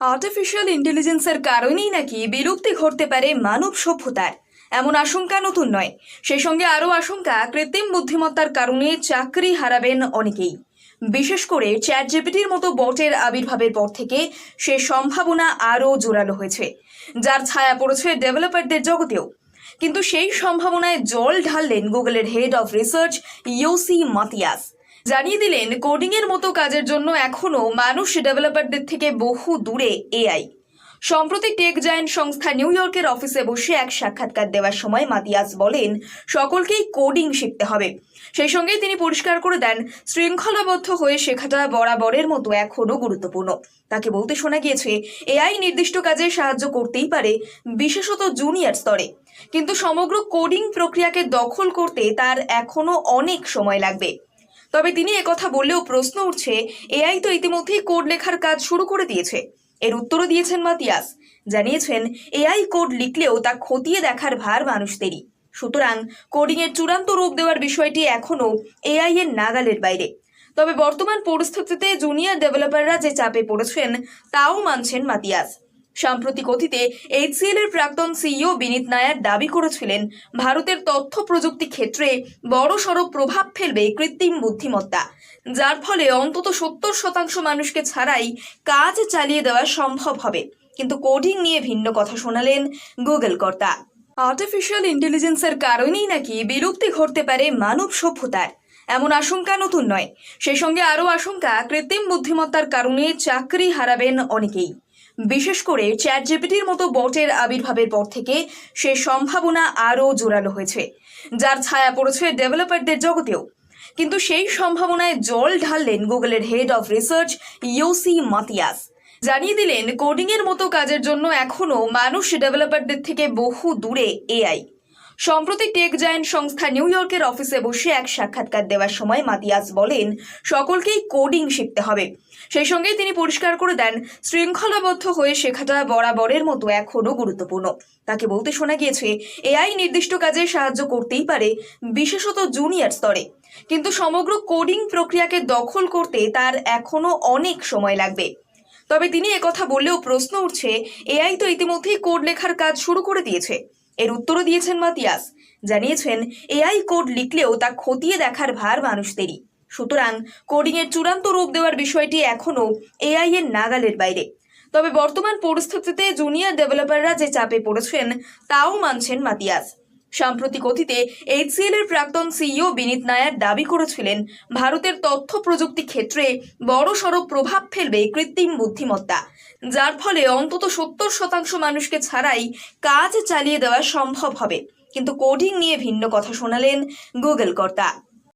Artificial ইন্টেলিজেন্সের কারণেই নাকি বিলুপ্তি ঘটতে পারে মানব সভ্যতার। এমন আশঙ্কা নতুন নয়। সেই সঙ্গে আরও আশঙ্কা, কৃত্রিম বুদ্ধিমত্তার কারণে চাকরি হারাবেন অনেকেই। বিশেষ করে চ্যাট জিপিটির মতো বটের আবির্ভাবের পর থেকে সে সম্ভাবনা আরও জোরালো হয়েছে, যার ছায়া পড়েছে ডেভেলপারদের জগতেও। কিন্তু সেই সম্ভাবনায় জল ঢাললেন গুগলের head of research Yossi Matias জানিয়ে দিলেন কোডিংয়ের মতো কাজের জন্য এখনও মানুষ ডেভেলপারদের থেকে বহু দূরে এআই সম্প্রতি টেক জায়ান্ট সংস্থা নিউ ইয়র্কের অফিসে বসে এক সাক্ষাৎকার দেওয়ার সময় মাতিয়াস বলেন, সকলকেই কোডিং শিখতে হবে। সেই সঙ্গে তিনি পরিষ্কার করে দেন, শৃঙ্খলাবদ্ধ হয়ে শেখাটা বরাবরের মতো এখনও গুরুত্বপূর্ণ। তাকে বলতে শোনা গিয়েছে এআই নির্দিষ্ট কাজে সাহায্য করতেই পারে, বিশেষত জুনিয়র স্তরে। কিন্তু সমগ্র কোডিং প্রক্রিয়াকে দখল করতে তার এখনও অনেক সময় লাগবে। তবে তিনি একথা বললেও প্রশ্ন উঠছে, এআই তো ইতিমধ্যেই কোড লেখার কাজ শুরু করে দিয়েছে। এর উত্তরও দিয়েছেন মাতিয়াস। জানিয়েছেন, এআই কোড লিখলেও তা খতিয়ে দেখার ভার মানুষদেরই। সুতরাং কোডিংয়ের চূড়ান্ত রূপ দেওয়ার বিষয়টি এখনও এআই এর নাগালের বাইরে। তবে বর্তমান পরিস্থিতিতে জুনিয়র ডেভেলপাররা যে চাপে পড়েছেন, তাও মানছেন মাতিয়াস। সাম্প্রতিক অতীতে এইচসিএল এর প্রাক্তন সিইও বিনীত নায়ার দাবি করেছিলেন, ভারতের তথ্য প্রযুক্তি ক্ষেত্রে বড়সড় প্রভাব ফেলবে কৃত্রিম বুদ্ধিমত্তা, যার ফলে অন্তত সত্তর শতাংশ মানুষকে ছাড়াই কাজ চালিয়ে দেওয়া সম্ভব হবে। কিন্তু কোডিং নিয়ে ভিন্ন কথা শোনালেন গুগল কর্তা। আর্টিফিশিয়াল ইন্টেলিজেন্সের কারণেই নাকি বিলুপ্তি ঘটতে পারে মানব সভ্যতার। এমন আশঙ্কা নতুন নয়। সেই সঙ্গে আরও আশঙ্কা, কৃত্রিম বুদ্ধিমত্তার কারণে চাকরি হারাবেন অনেকেই। বিশেষ করে চ্যাট জিপিটির মতো বটের আবির্ভাবের পর থেকে সে সম্ভাবনা আরও জোরালো হয়েছে। যার ছায়া পড়েছে ডেভেলপারদের জগতেও। কিন্তু সেই সম্ভাবনায় জল ঢাললেন গুগলের head of research Yossi Matias. জানিয়ে দিলেন, কোডিংয়ের মতো কাজের জন্য এখনও মানুষ ডেভেলপারদের থেকে বহু দূরে এআই। সম্প্রতি টেক জায়ান্ট সংস্থা নিউ ইয়র্কের অফিসে বসে এক সাক্ষাৎকার দেওয়ার সময় মাতিয়াস বলেন, সকলকেই কোডিং শিখতে হবে। সেই সঙ্গে তিনি পরিষ্কার করে দেন, শৃঙ্খলাবদ্ধ হয়ে শেখাটা বরাবরের মতো এখনও গুরুত্বপূর্ণ। তাকে বলতে শোনা গিয়েছে, এআই নির্দিষ্ট কাজে সাহায্য করতেই পারে, বিশেষত জুনিয়র স্তরে। কিন্তু সমগ্র কোডিং প্রক্রিয়াকে দখল করতে তার এখনও অনেক সময় লাগবে। তবে তিনি একথা বললেও প্রশ্ন উঠছে, এআই তো ইতিমধ্যেই কোড লেখার কাজ শুরু করে দিয়েছে। এর উত্তরও দিয়েছেন মাতিয়াস। জানিয়েছেন, এআই কোড লিখলেও তা খতিয়ে দেখার ভার মানুষদেরই। সুতরাং কোডিংয়ের চূড়ান্ত রূপ দেওয়ার বিষয়টি এখনও এআই এর নাগালের বাইরে। তবে বর্তমান পরিস্থিতিতে জুনিয়র ডেভেলপাররা যে চাপে পড়েছেন, তাও মানছেন মাতিয়াস। সাম্প্রতিক অতীতে এইচসিএল এর প্রাক্তন সিইও বিনীত নায়ার দাবি করেছিলেন, ভারতের তথ্য প্রযুক্তি ক্ষেত্রে বড়সড় প্রভাব ফেলবে কৃত্রিম বুদ্ধিমত্তা। যার ফলে অন্তত সত্তর শতাংশ মানুষকে ছাড়াই কাজ চালিয়ে দেওয়া সম্ভব হবে। কিন্তু কোডিং নিয়ে ভিন্ন কথা শোনালেন গুগল কর্তা।